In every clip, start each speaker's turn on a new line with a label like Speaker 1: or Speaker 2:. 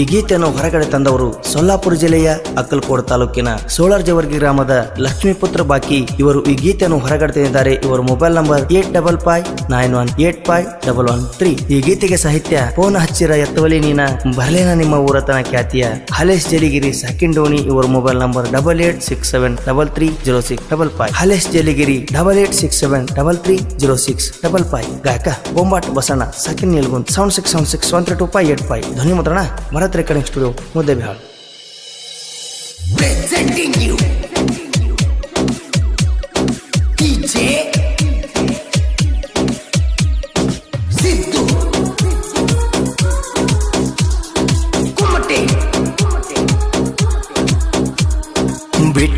Speaker 1: ಈ ಗೀತೆಯನ್ನು ಹೊರಗಡೆ ತಂದವರು ಸೊಲ್ಲಾಪುರ ಜಿಲ್ಲೆಯ ಅಕ್ಕಲ್ಕೋಡ್ ತಾಲೂಕಿನ ಸೋಳಾರ್ ಜವರ್ಗಿ ಗ್ರಾಮದ ಲಕ್ಷ್ಮೀಪುತ್ರ ಬಾಕಿ. ಇವರು ಈ ಗೀತೆಯನ್ನು ಹೊರಗಡೆ ತಂದಿದ್ದಾರೆ. ಇವರ mobile number eight double five nine one eight five double one three. ಈ ಗೀತೆಗೆ ಸಾಹಿತ್ಯ ಫೋನ್ ಹಚ್ಚಿರ ಎತ್ತವಲಿ ನೀನ ಬರ್ಲೇನ ನಿಮ್ಮ ಊರತನ ಖ್ಯಾತಿಯ ಹಲೇಶ್ ಜಲಿಗಿರಿ ಸಾಕಿಂಡೋಣಿ. ಇವರ mobile number double eight six seven double three zero six double five. Halesh Jaligiri double eight six seven double three zero six double five. ಗಾಯಕ ಬೊಂಬಾಟ್ Basanna ಸಕಿನ್ Nilgund seven six seven six one three two five eight five. ಧ್ವನಿ ಮುದ್ರಣ Bharat recording studio ಮುದ್ದೆ ಬಿಹಾಳ್.
Speaker 2: Presenting you. DJ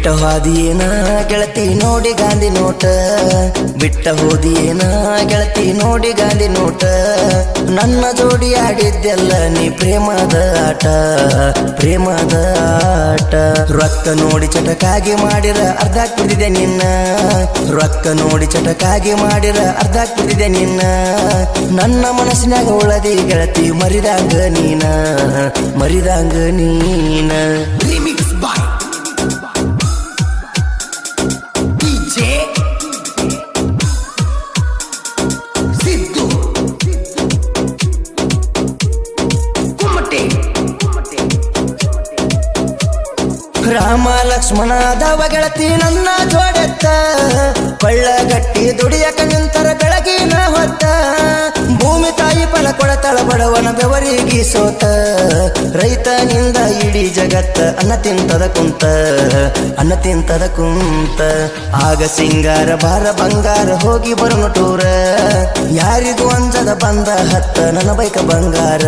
Speaker 1: ಬಿಟ್ಟ ಹಾದಿಯೇನ? ಗೆಳತಿ ನೋಡಿ ಗಾಂಧಿ ನೋಟ. ಬಿಟ್ಟ ಹೋದಿಯೇನ? ಗೆಳತಿ ನೋಡಿ ಗಾಂಧಿ ನೋಟ. ನನ್ನ ಜೋಡಿ ಆಡಿದ್ದೆಲ್ಲ ನೀ ಪ್ರೇಮದ ಆಟ ಪ್ರೇಮದ ಆಟ. ರೊಕ್ಕ ನೋಡಿ ಚಟಕಾಗಿ ಮಾಡಿರ, ಅರ್ಧ ಕುಡಿದೆ ನಿನ್ನ. ರಕ್ತ ನೋಡಿ ಚಟಕಾಗಿ ಮಾಡಿರ, ಅರ್ಧ ಕುಡಿದೆ ನಿನ್ನ. ನನ್ನ ಮನಸ್ಸಿನಾಗ ಉಳದಿ ಗೆಳತಿ, ಮರಿದಾಂಗ ನೀನ, ಮರಿದಂಗ ನೀನ. ಲಕ್ಷ್ಮಣ ಗೆಳತಿ ನನ್ನ ಜೋಡೆತ್ತ. ಕೊಳ್ಳಗಟ್ಟಿ ದುಡಿಯಕ ನಿಂತರ ಬೆಳಗಿನ ಹೊತ್ತ. ಭೂಮಿ ತಾಯಿ ಫಲ ಕೊಡತಳ ಬಡವನ ಬೆವರಿಗಿ ಸೋತ. ರೈತನಿಂದ ಇಡೀ ಜಗತ್ತ ಅನ್ನ ತಿಂತದ ಕುಂತ. ಅನ್ನ ತಿಂತದ ಕುಂತ. ಆಗ ಸಿಂಗಾರ ಬಾರ ಬಂಗಾರ ಹೋಗಿ ಬರೋನು ಟೂರ ಯಾರಿಗೂ ಅಂಜದ ಬಂದ ಹತ್ತ ನನ್ನ ಬೈಕ ಬಂಗಾರ.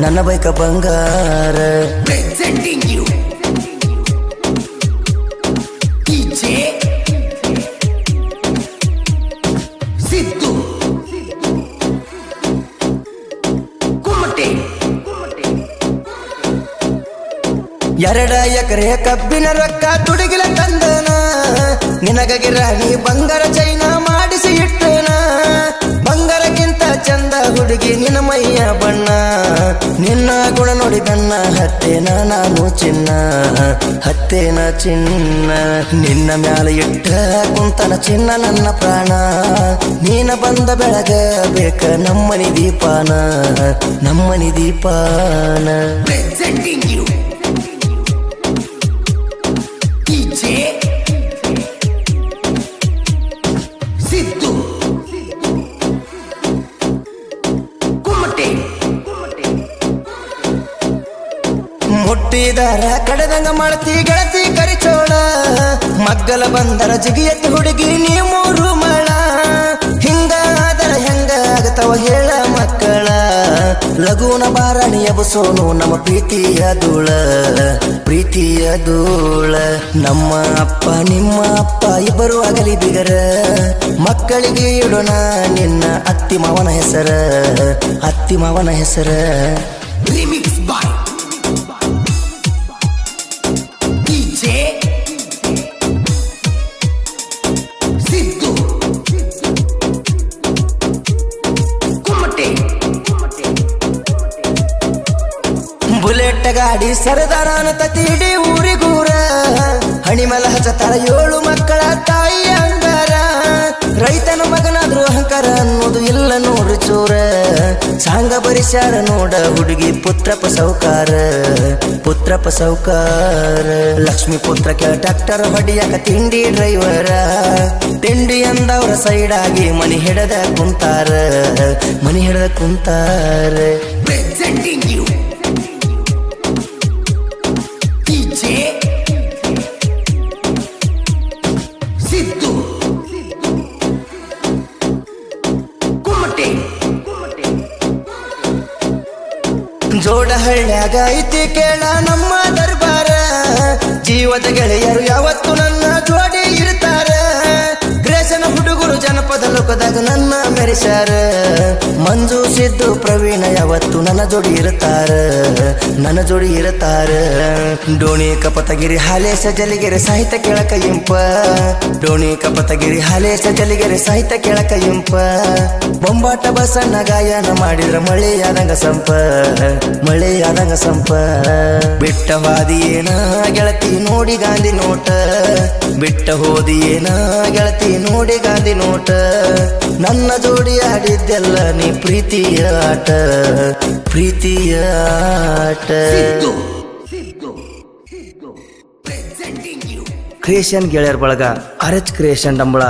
Speaker 1: ನನ್ನ ಬೈಕ ಬಂಗಾರ. ಎರಡ ಎಕರೆ ಕಬ್ಬಿನ ರೊಕ್ಕ ತುಡುಗಿಲ ತಂದನ. ನಿನಗ ರಾಣಿ ಬಂಗಾರ ಚೈನ ಮಾಡಿಸಿ ಇಟ್ಟನ. ಬಂಗಾರಕ್ಕಿಂತ ಚಂದ ಹುಡುಗಿ ನಿನ್ನ ಮೈಯ ಬಣ್ಣ. ನಿನ್ನ ಗುಣ ನೋಡಿ ಬೆನ್ನ ಹತ್ತೇನ ನಾನು ಚಿನ್ನ. ಹತ್ತೇನ ಚಿನ್ನ, ನಿನ್ನ ಮ್ಯಾಲ ಇಟ್ಟ ಕುಂತನ ಚಿನ್ನ ನನ್ನ ಪ್ರಾಣ. ನೀನ ಬಂದ ಬೆಳಗ ಬೇಕ ನಮ್ಮನಿ ದೀಪಾನ ನಮ್ಮನಿ ದೀಪಾನ. ಮುಟ್ಟಿದರ ಕಡದಂಗ ಮಾಡ್ತಿ, ಗೆಳತಿ ಕರಿಚೋಳ. ಮಗ್ಗಲ ಬಂದರ, ಜಿಗಿಯತ್ತಿ ಹುಡುಗಿ, ನೀ ಮೂರು ಮಳ. ಹಿಂಗಾದರ ಹೆಂಗಾಗತವ ಹೇಳ ಮಕ್ಕಳ. ಲಘುನ ಬಾರಣಿಯ ಬಸೋನು ನಮ್ಮ ಪ್ರೀತಿಯ ಧೂಳ. ಪ್ರೀತಿಯ ಧೂಳ. ನಮ್ಮ ಅಪ್ಪ, ನಿಮ್ಮ ಅಪ್ಪ ಇಬ್ಬರು ಆಗಲಿ ಬಿಗರ. ಮಕ್ಕಳಿಗೆ ಇಡೋಣ ನಿನ್ನ ಅತ್ತಿ ಮಾವನ ಹೆಸರ. ಅತ್ತಿ ಮಾವನ ಹೆಸರ. ಗಾಡಿ ಸರದಾರ ತತಿಡಿ ಊರಿಗೂರ ಹಣಿಮಲ ಹಚ್ಚತಾರ ಏಳು ಮಕ್ಕಳ ತಾಯಿ ಅಂಗಾರ ರೈತನ ಮಗನಾದ್ರು ಅಹಂಕಾರ ಅನ್ನೋದು ಇಲ್ಲ ನೋಡ್ರಿ ಚೂರ. ಸಾಂಗ ಬರಿಸ್ಯಾರ ನೋಡ ಹುಡುಗಿ ಪುತ್ರಪ ಸೌಕಾರ ಪುತ್ರಪ ಸೌಕಾರ ಲಕ್ಷ್ಮಿ ಪುತ್ರ ಕೆಳ ಡಾಕ್ಟರ್ ಹೊಡಿಯಾಕ ತಿಂಡಿ ಡ್ರೈವರ. ತಿಂಡಿ ಅಂದವ್ರ ಸೈಡ್ ಆಗಿ ಮನಿ ಹಿಡದ ಕುಂತಾರ. ಮನಿ ಹಿಡದ ಕುಂತಾರ. ಹಳ್ಳ್ಯಾಗ ಐತಿ ಕೇಳ ನಮ್ಮ ದರ್ಬಾರ. ಜೀವದ ಗೆಳೆಯರು ಯಾವತ್ತು ನನ್ನ ಲೋಕದಾಗ ನನ್ನ ಮೆರೆಸ್ಯಾರ. ಮಂಜು ಸಿದ್ದು ಪ್ರವೀಣ ಯಾವತ್ತು ನನ್ನ ಜೋಡಿ ಇರುತ್ತಾರ. ನನ್ನ ಜೋಡಿ ಇರುತ್ತಾರ. ಡೋಣಿ ಕಪತಗಿರಿ ಹಾಲೆ ಜಲಿಗೆರೆ ಸಾಹಿತ್ಯ ಕೇಳಕ ಇಂಪ. ಡೋಣಿ ಕಪತಗಿರಿ ಹಾಲೆ ಜಲಿಗೆರೆ ಸಾಹಿತ್ಯ ಕೇಳಕ ಇಂಪ. ಬೊಂಬಾಟ ಬಸಣ್ಣ ಗಾಯನ ಮಾಡಿದ್ರ ಮಳೆಯಾದಂಗ ಸಂಪ. ಮಳೆಯಾದಂಗ ಸಂಪ. ಬಿಟ್ಟವಾದಿ ಏನ ಗೆಳತಿ ನೋಡಿ ಗಾಂಧಿ ನೋಟ. ಬಿಟ್ಟ ಹೋದಿ ಏನ ಗೆಳತಿ ನೋಡಿ ಗಾಂಧಿ ನೋಟ. ನನ್ನ ಜೋಡಿ ಆಡಿದ್ದೆಲ್ಲ ನೀ ಪ್ರೀತಿಯ ಆಟ ಪ್ರೀತಿಯ ಆಟ. ಕ್ರಿಯೇಷನ್ ಗೆಳೆಯರ್ ಬಳಗ R H creation Dambal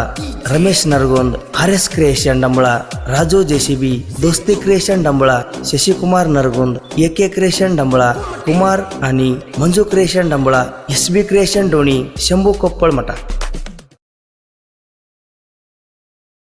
Speaker 1: Ramesh Naragund R S creation Dambal Raju JCB ದೋಸ್ತಿ creation Dambal Shashikumar Naragund A K creation Dambal Kumar Ani Manju creation Dambal S B creation Doni Shambhu Koppal Math